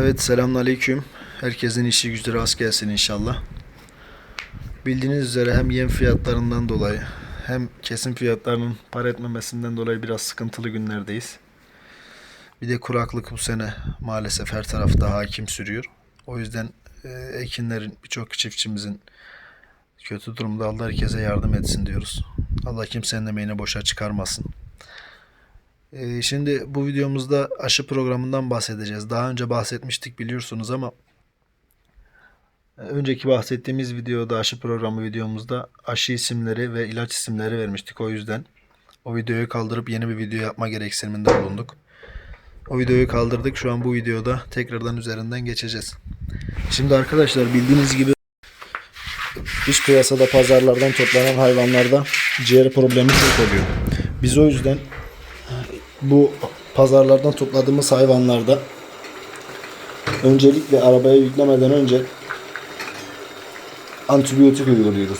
Evet selamünaleyküm. Herkesin işi gücü rast gelsin inşallah. Bildiğiniz üzere hem yem fiyatlarından dolayı hem kesim fiyatlarının para etmemesinden dolayı biraz sıkıntılı günlerdeyiz. Bir de kuraklık bu sene maalesef her tarafta hakim sürüyor. O yüzden e, ekinlerin birçok çiftçimizin kötü durumda Allah herkese yardım etsin diyoruz. Allah kimsenin emeğini boşa çıkarmasın. Ee, Şimdi bu videomuzda aşı programından bahsedeceğiz. Daha önce bahsetmiştik biliyorsunuz ama e, önceki bahsettiğimiz videoda aşı programı videomuzda aşı isimleri ve ilaç isimleri vermiştik. O yüzden o videoyu kaldırıp yeni bir video yapma gereksiniminde bulunduk. O videoyu kaldırdık. Şu an bu videoda tekrardan üzerinden geçeceğiz. Şimdi arkadaşlar bildiğiniz gibi iç piyasada pazarlardan toplanan hayvanlarda ciğer problemi çok oluyor. Biz o yüzden bu pazarlardan topladığımız hayvanlarda öncelikle arabaya yüklemeden önce antibiyotik uyguluyoruz.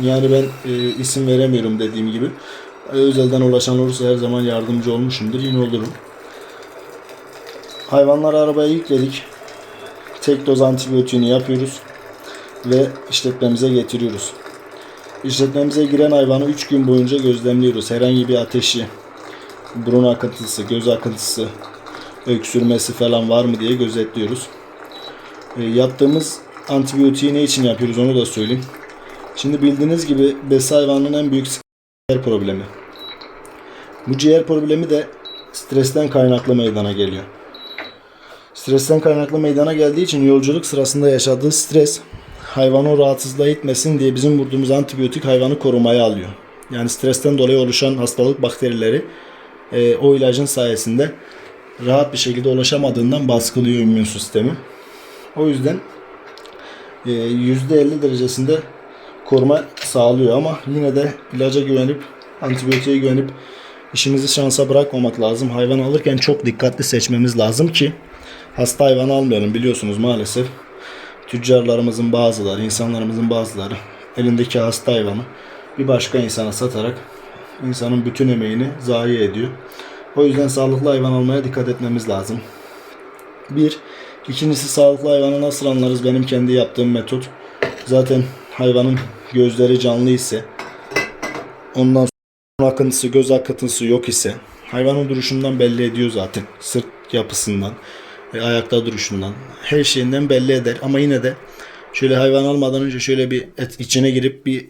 Yani ben e, isim veremiyorum dediğim gibi. E, özelden ulaşan olursa her zaman yardımcı olmuşumdur. Yine olurum. Hayvanları arabaya yükledik. Tek doz antibiyotiğini yapıyoruz. Ve işletmemize getiriyoruz. İşletmemize giren hayvanı 3 gün boyunca gözlemliyoruz. Herhangi bir ateşi, burun akıntısı, göz akıntısı, öksürmesi falan var mı diye gözetliyoruz. E, yaptığımız antibiyotiği ne için yapıyoruz onu da söyleyeyim. Şimdi bildiğiniz gibi besi hayvanının en büyük ciğer problemi. Bu ciğer problemi de stresten kaynaklı meydana geliyor. Stresten kaynaklı meydana geldiği için yolculuk sırasında yaşadığı stres hayvanı o rahatsızlığa itmesin diye bizim vurduğumuz antibiyotik hayvanı korumaya alıyor. Yani stresten dolayı oluşan hastalık bakterileri e, o ilacın sayesinde rahat bir şekilde ulaşamadığından baskılıyor immün sistemi. O yüzden e, %50 derecesinde koruma sağlıyor ama yine de ilaca güvenip antibiyotiğe güvenip işimizi şansa bırakmamak lazım. Hayvan alırken çok dikkatli seçmemiz lazım ki hasta hayvan almayalım biliyorsunuz maalesef. Tüccarlarımızın bazıları, insanlarımızın bazıları elindeki hasta hayvanı bir başka insana satarak insanın bütün emeğini zayi ediyor. O yüzden sağlıklı hayvan almaya dikkat etmemiz lazım. Bir. İkincisi sağlıklı hayvanı nasıl anlarız? Benim kendi yaptığım metot. Zaten hayvanın gözleri canlı ise ondan sonra akıntısı, göz akıntısı yok ise hayvanın duruşundan belli ediyor zaten. Sırt yapısından, e, ayakta duruşundan, her şeyinden belli eder. Ama yine de şöyle hayvan almadan önce şöyle bir et, içine girip bir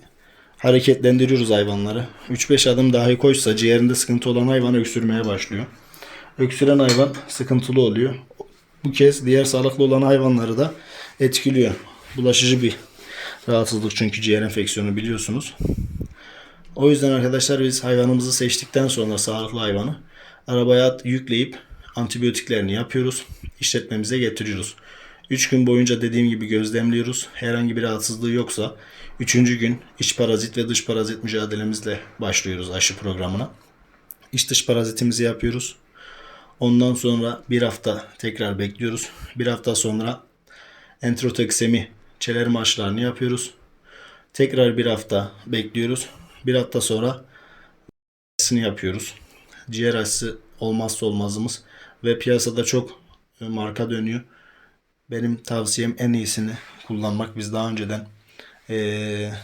hareketlendiriyoruz hayvanları. 3-5 adım dahi koşsa ciğerinde sıkıntı olan hayvan öksürmeye başlıyor. Öksüren hayvan sıkıntılı oluyor. Bu kez diğer sağlıklı olan hayvanları da etkiliyor. Bulaşıcı bir rahatsızlık çünkü ciğer enfeksiyonu biliyorsunuz. O yüzden arkadaşlar biz hayvanımızı seçtikten sonra sağlıklı hayvanı arabaya yükleyip antibiyotiklerini yapıyoruz. işletmemize getiriyoruz. 3 gün boyunca dediğim gibi gözlemliyoruz. Herhangi bir rahatsızlığı yoksa 3. gün iç parazit ve dış parazit mücadelemizle başlıyoruz aşı programına. İç dış parazitimizi yapıyoruz. Ondan sonra bir hafta tekrar bekliyoruz. Bir hafta sonra enterotoksemi çelerme aşılarını yapıyoruz. Tekrar bir hafta bekliyoruz. Bir hafta sonra aşısını yapıyoruz. Ciğer aşısı olmazsa olmazımız ve piyasada çok marka dönüyor. Benim tavsiyem en iyisini kullanmak. Biz daha önceden eee,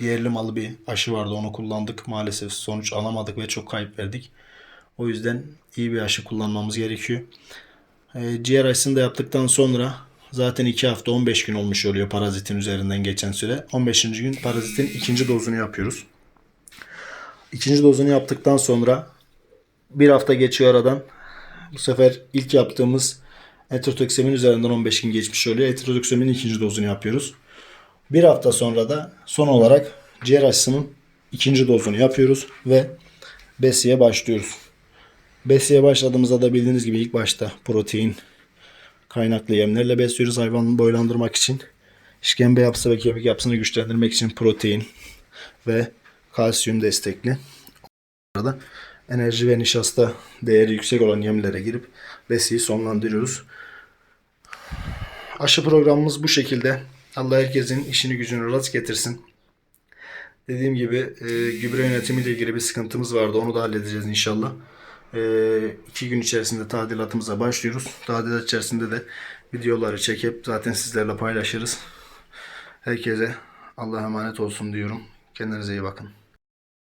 yerli malı bir aşı vardı. Onu kullandık. Maalesef sonuç alamadık ve çok kayıp verdik. O yüzden iyi bir aşı kullanmamız gerekiyor. Eee, ciğer aşısını da yaptıktan sonra zaten 2 hafta 15 gün olmuş oluyor parazitin üzerinden geçen süre. 15. gün parazitin ikinci dozunu yapıyoruz. İkinci dozunu yaptıktan sonra bir hafta geçiyor aradan. Bu sefer ilk yaptığımız etrotoksemin üzerinden 15 gün geçmiş oluyor. Etrotoksemin ikinci dozunu yapıyoruz. Bir hafta sonra da son olarak ciğer aşısının ikinci dozunu yapıyoruz ve besiye başlıyoruz. Besiye başladığımızda da bildiğiniz gibi ilk başta protein kaynaklı yemlerle besliyoruz hayvanı boylandırmak için. İşkembe yapısı ve kemik yapısını güçlendirmek için protein ve kalsiyum destekli. Arada enerji ve nişasta değeri yüksek olan yemlere girip besiyi sonlandırıyoruz. Aşı programımız bu şekilde. Allah herkesin işini gücünü rast getirsin. Dediğim gibi e, gübre yönetimiyle ilgili bir sıkıntımız vardı. Onu da halledeceğiz inşallah. Ee, iki gün içerisinde tadilatımıza başlıyoruz. Tadilat içerisinde de videoları çekip zaten sizlerle paylaşırız. Herkese Allah'a emanet olsun diyorum. Kendinize iyi bakın.